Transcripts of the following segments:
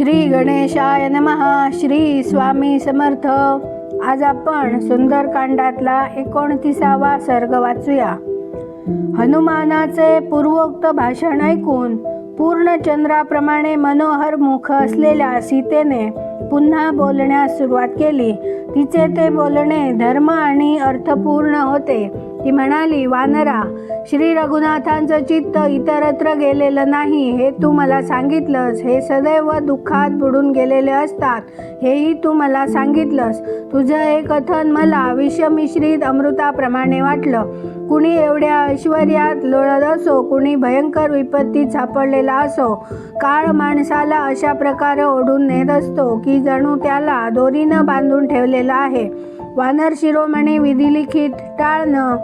श्री गणेशाय नमहा श्री स्वामी समर्थ. आज आपण सुंदरकांडातला एकोणतीसावा सर्ग वाचूया. हनुमानाचे पूर्वोक्त भाषण ऐकून पूर्ण चंद्राप्रमाणे मनोहर मुख असलेल्या सीतेने पुन्हा बोलण्यास सुरुवात केली. तिचे ते बोलणे धर्म आणि अर्थपूर्ण होते. ती म्हणाली वानरा श्री रघुनाथांचं चित्त इतरत्र गेलेलं नाही. हे तू मला सांगितलंस. हे सदैव दुःखात बुडून गेलेले असतात. हेही तू मला सांगितलंस. तुझं हे कथन मला विषमिश्रित अमृताप्रमाणे वाटलं. कुणी एवढ्या ऐश्वर्यात लोळत असो कुणी भयंकर विपत्तीत सापडलेला असो काळ माणसाला अशा प्रकारे ओढून नेत असतो की जणू त्याला दोरीनं बांधून ठेवलेला आहे. वानर शिरोमणी विधिलिखित टाळणं.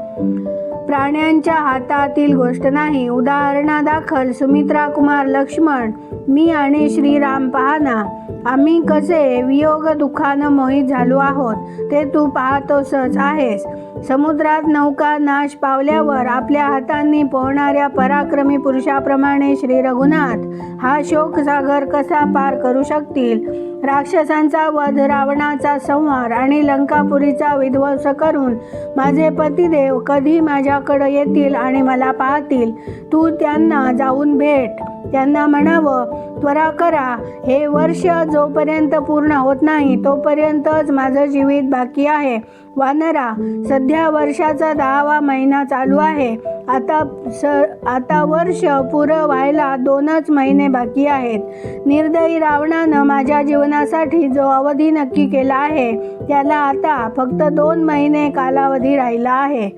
प्राण्यांच्या हातातील गोष्ट नाही. उदाहरणादाखल सुमित्रा कुमार लक्ष्मण मी आणि श्रीराम पाहना. आम्ही कसे वियोग दुःखानं मोहित झालो आहोत ते तू पाहतोसच आहेस. समुद्रात नौका नाश पावल्यावर आपल्या हातांनी पोहणाऱ्या पराक्रमी पुरुषाप्रमाणे श्री रघुनाथ हा शोकसागर कसा पार करू शकतील? राक्षसांचा वध रावणाचा संहार आणि लंकापुरीचा विध्वंस करून माझे पतिदेव कधी माझ्याकडे येतील आणि मला पाहतील? तू त्यांना जाऊन भेट. त्यांना म्हणावं त्वरा करा. हे वर्ष जोपर्यंत पूर्ण होत नाही तोपर्यंतच माझं जीवित बाकी आहे. वानरा सध्या वर्षाचा दहावा महिना चालू आहे. आता स आता वर्ष पुरं व्हायला दोनच महिने बाकी आहेत. निर्दयी रावणानं माझ्या जीवनासाठी जो अवधी नक्की केला आहे त्याला आता फक्त दोन महिने कालावधी राहिला आहे.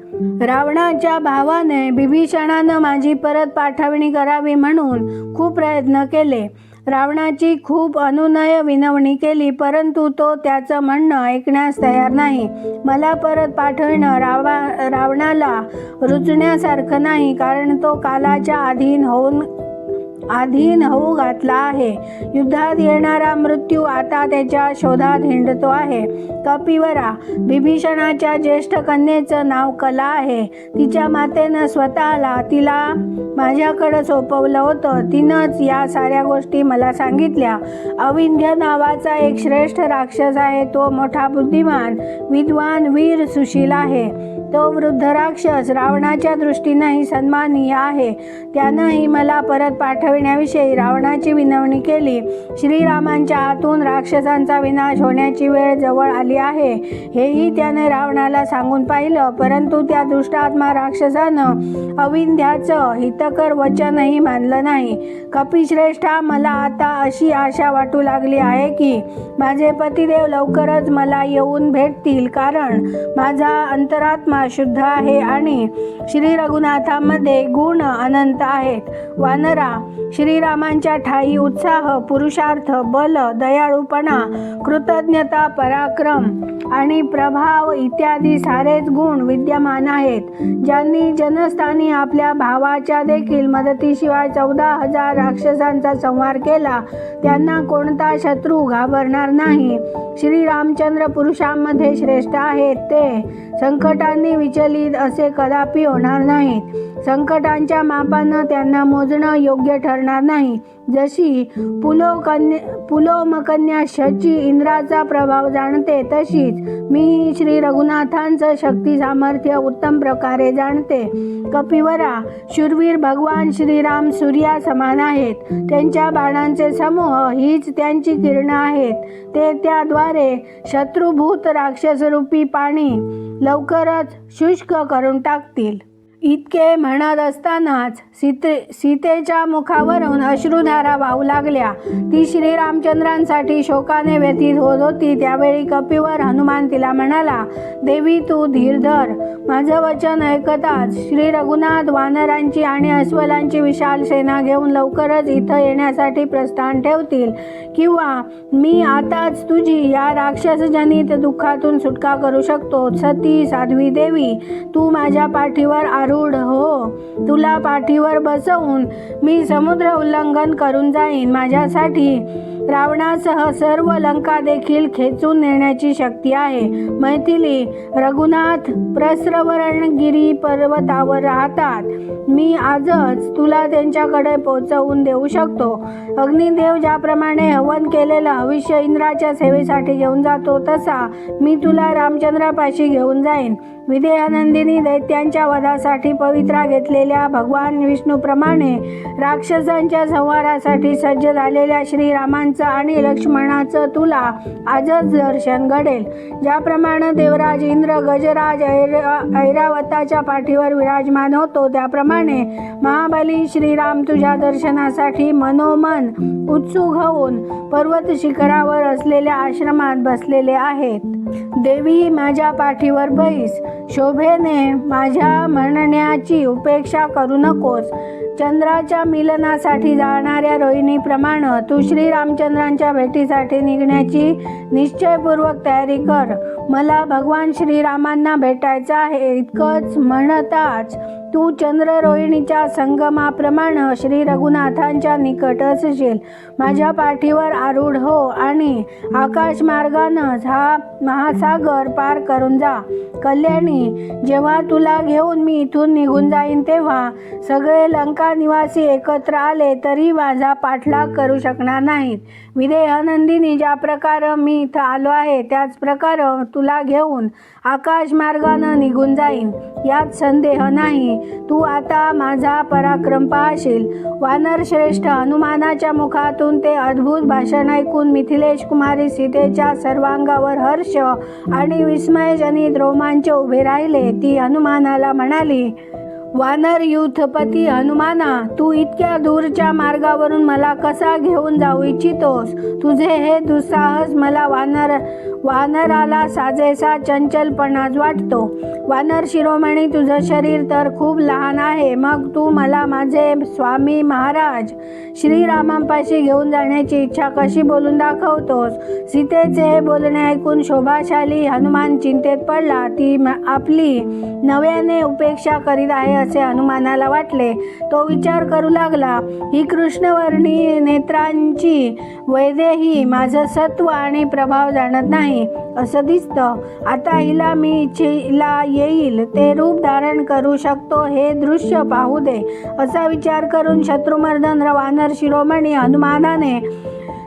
रावणाच्या भावाने बिभीषणानं माझी परत पाठवणी करावी म्हणून खूप प्रयत्न केले. रावणाची खूप अनुनय विनवणी केली परंतु तो त्याचं म्हणणं ऐकण्यास तयार नाही. मला परत पाठवणं रावा रावणाला रुचण्यासारखं नाही कारण तो कालाच्या अधीन होऊन आधीन होऊ घातला आहे. युद्धात येणारा मृत्यू आता त्याच्या शोधात हिंडतो आहे. कपिवरा विभीषणाच्या ज्येष्ठ कन्येचं नाव कला आहे. तिच्या मातेनं स्वतःला तिला माझ्याकडं सोपवलं होतं. तिनंच या साऱ्या गोष्टी मला सांगितल्या. अविंध्य नावाचा एक श्रेष्ठ राक्षस आहे. तो मोठा बुद्धिमान विद्वान वीर सुशील आहे. तो वृद्ध राक्षस रावणाच्या दृष्टीनंही सन्माननीय आहे. त्यानंही मला परत पाठविण्याविषयी रावणाची विनवणी केली. श्रीरामांच्या हातून राक्षसांचा विनाश होण्याची वेळ जवळ आली आहे. हेही त्याने रावणाला सांगून पाहिलं परंतु त्या दुष्टात्मा राक्षसानं अविंध्याचं हितकर वचनही मानलं नाही. कपिश्रेष्ठा मला आता अशी आशा वाटू लागली आहे की माझे पतिदेव लवकरच मला येऊन भेटतील कारण माझा अंतरात्मा शुद्ध आहे आणि श्री रघुनाथामध्ये गुण अनंत आहेत. वानरा श्रीरामांच्या ठाई उत्साह पुरुषार्थ बल दयाळूपणा कृतज्ञता पराक्रम आणि प्रभाव इत्यादी सारेच गुण विद्यमान आहेत. ज्यांनी जनस्थानी आपल्या भावाच्या देखील मदतीशिवाय चौदा हजार राक्षसांचा संहार केला त्यांना कोणता शत्रू घाबरणार नाही. श्री रामचंद्र पुरुषांमध्ये श्रेष्ठ आहेत ते संकटांनी विचलित असे कदापि होणार नाहीत. संकटांच्या मापानं त्यांना मोजणं योग्य ठरणार नाही. जशी पुलोकन्या पुलोमकन्या शची इंद्राचा प्रभाव जाणते तशीच मी श्री रघुनाथांचं शक्ती सामर्थ्य उत्तम प्रकारे जाणते. कपिवरा शूरवीर भगवान श्रीराम सूर्या समान आहेत. त्यांच्या बाणांचे समूह हीच त्यांची किरणं आहेत. ते त्याद्वारे शत्रुभूत राक्षसरूपी पाणी लवकरच शुष्क करून टाकतील. इतके म्हणत असतानाच सीते सीतेच्या मुखावरून अश्रुधारा वाहू लागल्या. ती श्रीरामचंद्रांसाठी शोकाने व्यतीत होत होती. त्यावेळी कपिवर हनुमान तिला म्हणाला देवी तू धीर धर. माझं वचन ऐकताच श्री रघुनाथ वानरांची आणि अस्वलांची विशाल सेना घेऊन लवकरच इथं येण्यासाठी प्रस्थान ठेवतील. किंवा मी आताच तुझी या राक्षसजनित दुःखातून सुटका करू शकतो. सती साध्वी देवी तू माझ्या पाठीवर गरुड हो. तुला पाठीवर बसवून मी समुद्र उल्लंघन करून जाईन. माझ्यासाठी रावणासह सर्व लंका देखील खेचून नेण्याची शक्ती आहे. मैथिली रघुनाथ प्रस्रवरणगिरी पर्वतावर राहतात. मी आजच तुला त्यांच्याकडे पोचवून देऊ शकतो. अग्निदेव ज्याप्रमाणे हवन केलेलं भविष्य इंद्राच्या सेवेसाठी घेऊन जातो तसा मी तुला रामचंद्रापाशी घेऊन जाईन. विदयानंदिनी दैत्यांच्या वधासाठी पवित्रा घेतलेल्या भगवान विष्णूप्रमाणे राक्षसांच्या संहारासाठी सज्ज झालेल्या श्रीरामांचं आणि लक्ष्मणाचं तुला आजच दर्शन घडेल. ज्याप्रमाणे देवराज इंद्र गजराज ऐर- ऐरावताच्या पाठीवर विराजमान होतो त्याप्रमाणे महाबली श्रीराम तुझ्या दर्शनासाठी मनोमन उत्सुक होऊन पर्वत शिखरावर असलेल्या आश्रमात बसलेले आहेत. देवी माझ्या पाठीवर बैस. शोभेने माझ्या म्हणण्याची उपेक्षा करू नकोस. चंद्राच्या मिलनासाठी जाणाऱ्या रोहिणीप्रमाणे तू श्रीरामचंद्रांच्या भेटीसाठी निघण्याची निश्चयपूर्वक तयारी कर. मला भगवान श्रीरामांना भेटायचं आहे इतकंच म्हणताच तू चंद्र रोहिणीच्या संगमाप्रमाणे श्री रघुनाथांच्या निकट असशील. माझ्या पाठीवर आरूढ हो आणि आकाश मार्गानंच हा महासागर पार करून जा. कल्याणी जेव्हा तुला घेऊन मी इथून निघून जाईन तेव्हा सगळे लंका निवासी एकत्र आले तरी माझा पाठलाग करू शकणार नाहीत. विदेहानंदिनी ज्या प्रकारे मी इथं आलो आहे त्याच प्रकारे तुला घेऊन आकाश मार्गानं निघून जाईन. यात संदेह नाही. तू आता माझा पराक्रम पाहशील. वानर श्रेष्ठ हनुमानाच्या मुखातून ते अद्भुत भाषण ऐकून मिथिलेश कुमारी सीतेच्या सर्वांगावर हर्ष आणि विस्मयजनित रोमांच उभे राहिले. ती हनुमानाला म्हणाली वानर युथपती हनुमाना तू इतक्या दूरच्या मार्गावरून मला कसा घेऊन जाऊ इच्छितोस? तुझे हे दुस्साहस मला वानर वानराला साजेसा चंचलपणाच वाटतो. वानर शिरोमणी तुझं शरीर तर खूप लहान आहे. मग तू मला माझे स्वामी महाराज श्रीरामांपाशी घेऊन जाण्याची इच्छा कशी बोलून दाखवतोस? सीतेचे हे बोलणे ऐकून शोभाशाली हनुमान चिंतेत पडला. ती आपली नव्याने उपेक्षा करीत आहे असे हनुमानाला वाटले. तो विचार करू लागला ही कृष्णवर्णी नेत्रांची वैदेही माझं सत्व आणि प्रभाव जाणत नाही. असं दिसतं. आता हिला मी इच्छेला येईल. ते रूप धारण करू शकतो. हे दृश्य पाहू दे. असा विचार करून शत्रुमर्दन रवानर शिरोमणी हनुमानाने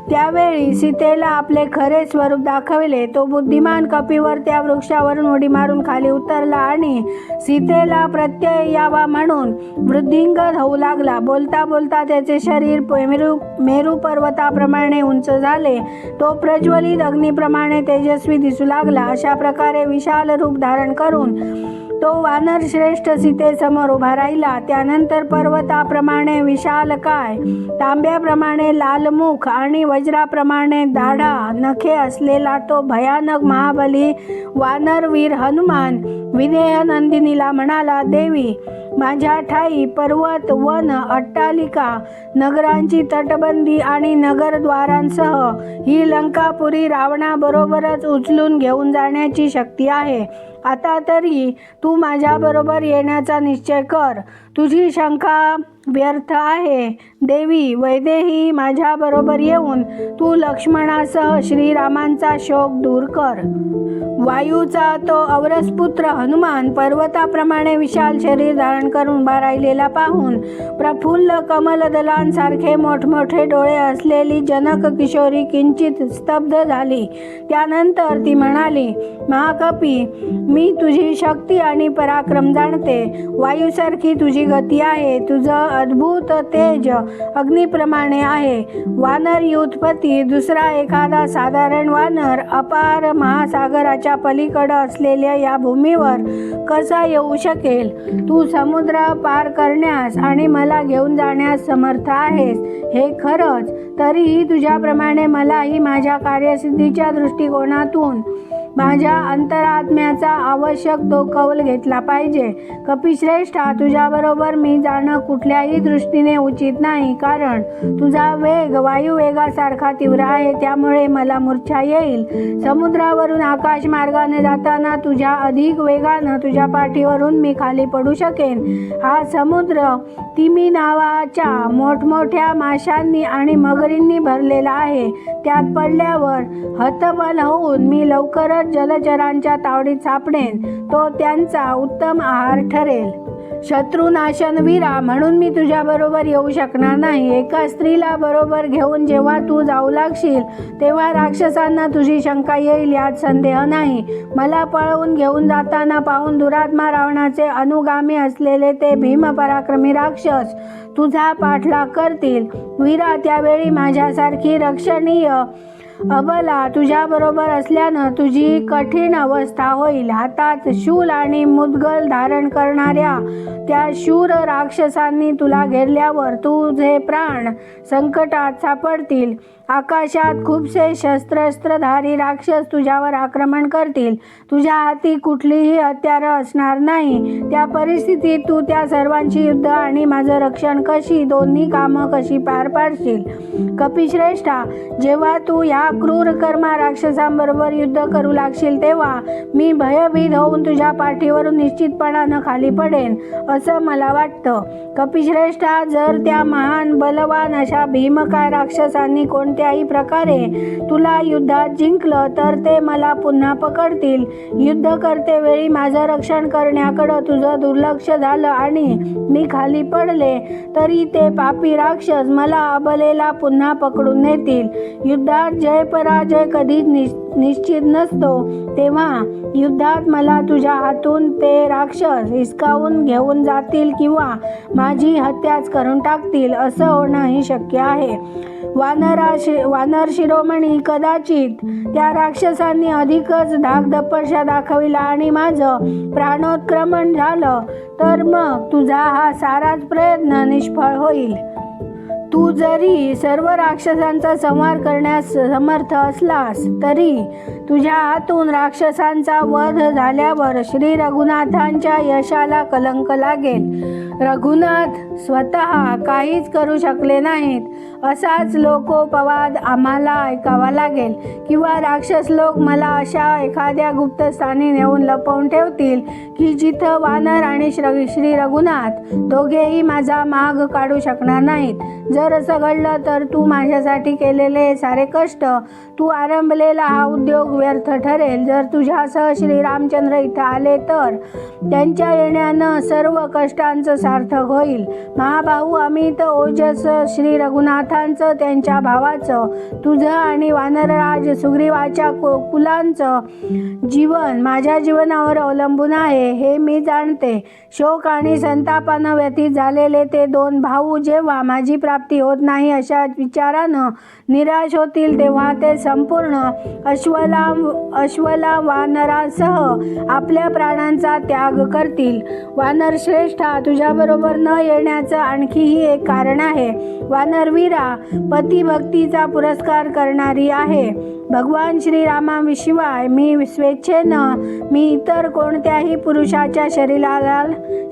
त्यावेळी सीतेला आपले खरे स्वरूप दाखविले. तो बुद्धिमान कपीवर त्या वृक्षावरून उडी मारून खाली उतरला आणि सीतेला प्रत्यय यावा म्हणून वृद्धिंगत होऊ लागला. बोलता बोलता त्याचे शरीर मेरू मेरू पर्वताप्रमाणे उंच झाले. तो प्रज्वलित अग्नीप्रमाणे तेजस्वी दिसू लागला. अशा प्रकारे विशाल रूप धारण करून तो वानर श्रेष्ठ सीतेसमोर उभा राहिला. त्यानंतर पर्वताप्रमाणे विशाल काय? तांब्याप्रमाणे लालमुख आणि वज्राप्रमाणे दाढा नखे असलेला तो भयानक महाबली वानरवीर हनुमान. विदेह म्हणाला देवी माझ्या ठाई पर्वत वन अट्टालिका नगरांची तटबंदी आणि नगरद्वारांसह ही लंकापुरी रावणाबरोबरच उचलून घेऊन जाण्याची शक्ती आहे. आता तरी तू माझ्याबरोबर येण्याचा निश्चय कर. तुझी शंका व्यर्थ आहे. देवी वैदेही माझ्याबरोबर येऊन तू लक्ष्मणासह श्रीरामांचा शोक दूर कर. वायूचा तो अवरसपुत्र हनुमान पर्वताप्रमाणे विशाल शरीर धारण करून उभा राहिलेला पाहून प्रफुल्ल कमलदलांसारखे मोठमोठे डोळे असलेली जनक किशोरी किंचित स्तब्ध झाली. त्यानंतर ती म्हणाली महाकपी मी तुझी शक्ती आणि पराक्रम जाणते. वायूसारखी तुझी गती आहे तुझं अद्भुत तेज अग्निप्रमाणे आहे. वानर युत्पत्ती दुसरा एखादा साधारण वानर अपार महासागराच्या पलीकडं असलेल्या या भूमीवर कसा येऊ शकेल? तू समुद्र पार करण्यास आणि मला घेऊन जाण्यास समर्थ आहेस हे खरंच. तरीही तुझ्याप्रमाणे मलाही माझ्या कार्यसिद्धीच्या दृष्टिकोनातून माझ्या अंतरात्म्याचा आवश्यक तो कौल घेतला पाहिजे. कपिश्रेष्ठा तुझ्याबरोबर मी जाणं कुठल्याही दृष्टीने उचित नाही. कारण तुझा वेग वायू वेगासारखा तीव्र आहे त्यामुळे मला मूर्छा येईल. समुद्रावरून आकाश मार्गाने जाताना तुझ्या अधिक वेगानं तुझ्या पाठीवरून मी खाली पडू शकेन. हा समुद्र तिमी नावाच्या मोठमोठ्या माशांनी आणि मगरींनी भरलेला आहे. त्यात पडल्यावर हतबल होऊन मी लवकरच जलचरांच्या तावडीत सापडेन तो त्यांचा उत्तम आहार ठरेल. शत्रुनाशन वीरा म्हणून मी तुझ्याबरोबर येऊ शकणार नाही. एका स्त्रीला बरोबर घेऊन जेव्हा तू जाऊ लागशील तेव्हा राक्षसांना तुझी शंका येईल यात संदेह नाही. मला पळवून घेऊन जाताना पाहून दुरात्मा रावणाचे अनुगामी असलेले ते भीम पराक्रमी राक्षस तुझा पाठलाग करतील. वीरा त्यावेळी माझ्यासारखी रक्षणीय अबला तुझ्याबरोबर असल्यानं तुझी कठीण अवस्था होईल. हातात शूल आणि मुदगल धारण करणाऱ्या त्या शूर राक्षसांनी तुला घेरल्यावर तुझे प्राण संकटात सापडतील आकाशात खूपसे शस्त्रस्त्रधारी राक्षस तुझ्यावर आक्रमण करतील. तुझ्या हाती कुठलीही हत्यारं असणार नाही. त्या परिस्थितीत तू त्या सर्वांची युद्ध आणि माझं रक्षण कशी दोन्ही कामं कशी पार पाडशील? कपिश्रेष्ठा जेव्हा तू या क्रूर कर्मा राक्षसांबरोबर युद्ध करू लागशील तेव्हा मी भयभीत होऊन तुझ्या पाठीवरून निश्चितपणानं खाली पडेन असं मला वाटतं. कपिश्रेष्ठा जर त्या महान बलवान अशा भीमकाय राक्षसांनी कोणत्याही प्रकारे तुला युद्धात जिंकलं तर ते मला पुन्हा पकडतील. युद्ध करतेवेळी माझं रक्षण करण्याकडं तुझं दुर्लक्ष झालं आणि मी खाली पडले तरी ते पापी राक्षस मला अबलेला पुन्हा पकडून नेतील. युद्धात जय पराजय कधीच निश निश्चित नसतो. तेव्हा युद्धात मला तुझ्या हातून ते राक्षस हिसकावून घेऊन जातील किंवा माझी हत्याच करून टाकतील असं होणंही शक्य आहे. वानरा शि वानर शिरोमणी कदाचित त्या राक्षसांनी अधिकच धाकधप्पशा दाखविला आणि माझं प्राणोत्क्रमण झालं तर मग तुझा हा साराच प्रयत्न निष्फळ होईल. तू जरी सर्व राक्षसांचा संहार करण्यास समर्थ असलास तरी तुझ्या हातून राक्षसांचा वध झाल्यावर श्री रघुनाथांच्या यशाला कलंक लागेल. रघुनाथ स्वतः काहीच करू शकले नाहीत. असाच लोकोपवाद आम्हाला ऐकावा लागेल. किंवा राक्षस लोक मला अशा एखाद्या गुप्त स्थानी नेऊन लपवून ठेवतील की जिथं वानर आणि श्री श्री रघुनाथ दोघेही माझा माग काढू शकणार नाहीत. जर असं घडलं तर तू माझ्यासाठी केलेले सारे कष्ट तू आरंभलेला हा उद्योग व्यर्थ ठरेल. जर तुझ्यासह श्रीरामचंद्र इथं आले तर त्यांच्या येण्यानं सर्व कष्टांचं सार्थक होईल. महाभाऊ अमित ओजस श्री रघुनाथ रथांचं त्यांच्या भावाचं तुझं आणि वानरराज सुग्रीवाच्या को कुलांचं जीवन माझ्या जीवनावर अवलंबून आहे हे मी जाणते. शोक आणि संतापानं व्यतीत झालेले ते दोन भाऊ जेव्हा माझी प्राप्ती होत नाही अशा विचारानं निराश होतील तेव्हा ते संपूर्ण अश्वला अश्वला वानरासह आपल्या प्राणांचा त्याग करतील. वानर श्रेष्ठा तुझ्याबरोबर न येण्याचं आणखीही एक कारण आहे. वानरवीरा पतिभक्तीचा पुरस्कार करणारी आहे. भगवान श्रीरामाविशिवाय मी स्वेच्छेनं मी इतर कोणत्याही पुरुषाच्या शरीराला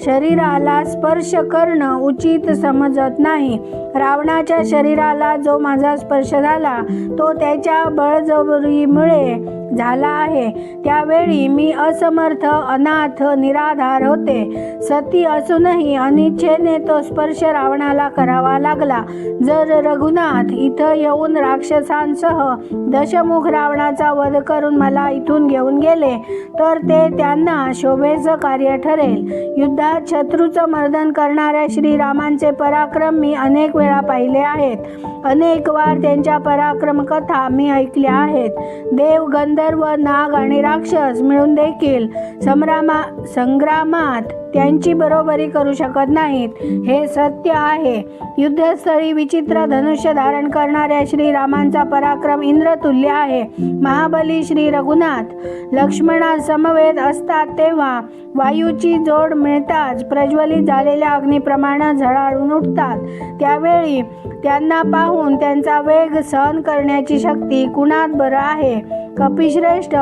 शरीराला स्पर्श करणं उचित समजत नाही. रावणाच्या शरीराला जो माझा स्पर्श झाला तो त्याच्या बळजबरीमुळे झाला आहे. त्यावेळी मी असमर्थ अनाथ निराधार होते. सती असूनही अनिच्छेने तो स्पर्श रावणाला करावा लागला. जर रघुनाथ इथं येऊन राक्षसांसह दशमुख रावणाचा वध करून मला इथून घेऊन गेले तर ते त्यांना शोभेचं कार्य ठरेल. युद्धात शत्रूचं मर्दन करणाऱ्या श्रीरामांचे पराक्रम मी अनेक वेळा पाहिले आहेत. अनेक वार त्यांच्या पराक्रम कथा मी ऐकल्या आहेत. देव गंधर्व नाग आणि राक्षस मिळून देखील संग्रामा संग्रामात त्यांची बरोबरी करू शकत नाहीत. हे सत्य आहे. युद्धस्थळी विचित्र धनुष्य धारण करणाऱ्या श्रीरामांचा पराक्रम इंद्रतुल्य आहे. महाबली श्री रघुनाथ. लक्ष्मणा समवेत असतात तेव्हा वायूची जोड मिळताच प्रज्वलित झालेल्या अग्निप्रमाणे झळाळून उठतात. त्यावेळी त्यांना पाहून त्यांचा वेग सहन करण्याची शक्ती कुणात बरं आहे? कपिश्रेष्ठ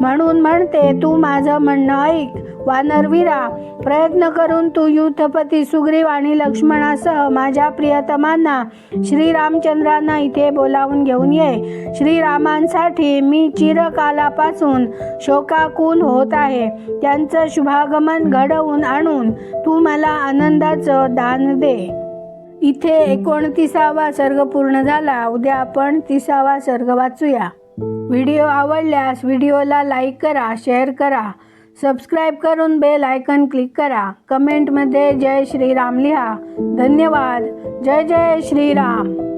म्हणून म्हणते तू माझं म्हणणं ऐक. वानरवीरा प्रयत्न करून तू युद्धपती सुग्रीव आणि लक्ष्मणासह माझ्या प्रियतमांना श्रीरामचंद्रांना इथे बोलावून घेऊन ये. श्रीरामांसाठी मी चिरकालापासून शोकाकुल होत आहे. त्यांचं शुभागमन घडवून आणून तू मला आनंदाचं दान दे. इथे एकोणतीसावा सर्ग पूर्ण झाला. उद्या आपण तिसावा सर्ग वाचूया. व्हिडिओ आवडल्यास व्हिडिओला लाईक करा शेअर करा. सबस्क्राईब करून बेल आयकन क्लिक करा. कमेंटमध्ये जय श्रीराम लिहा. धन्यवाद. जय जय श्रीराम.